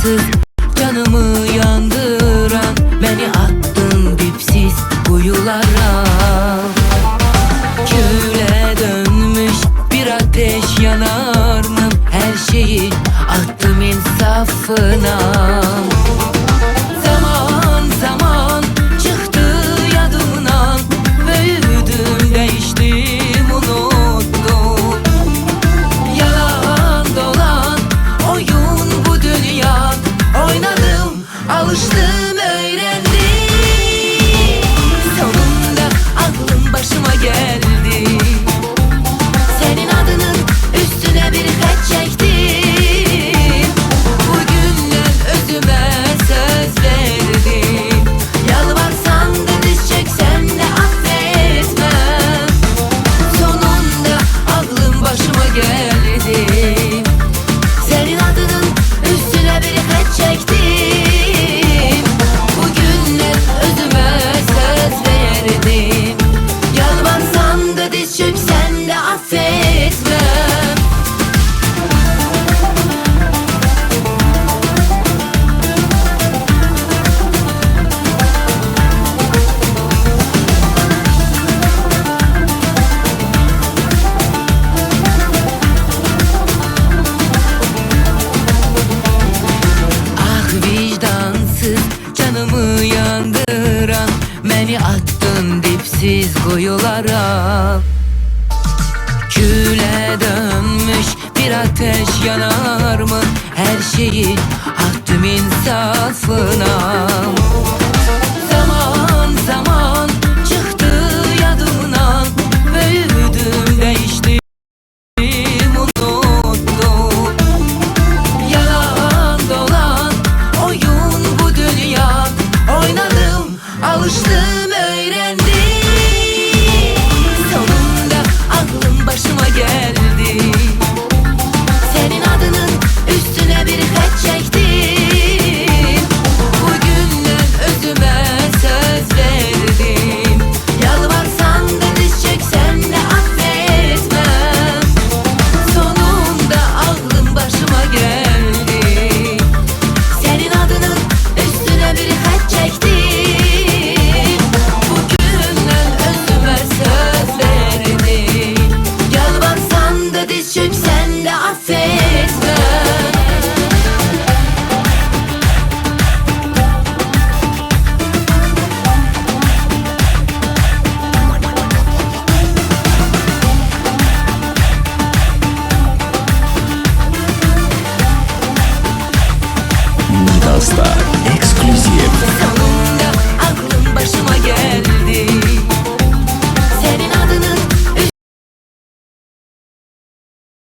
Acımasız canımı yandıran Beni attın dipsiz kuyulara Küle dönmüş bir ateş yanar mı? Her şeyi attım insafına Batsın dipsiz kuyulara Küle dönmüş bir ateş yanar mı? Her şeyi ah hattım insafına. Zaman zaman çıktı yadımdan Büyüdüm değiştim unuttum Yalan dolan oyun bu dünya Oynadım alıştım.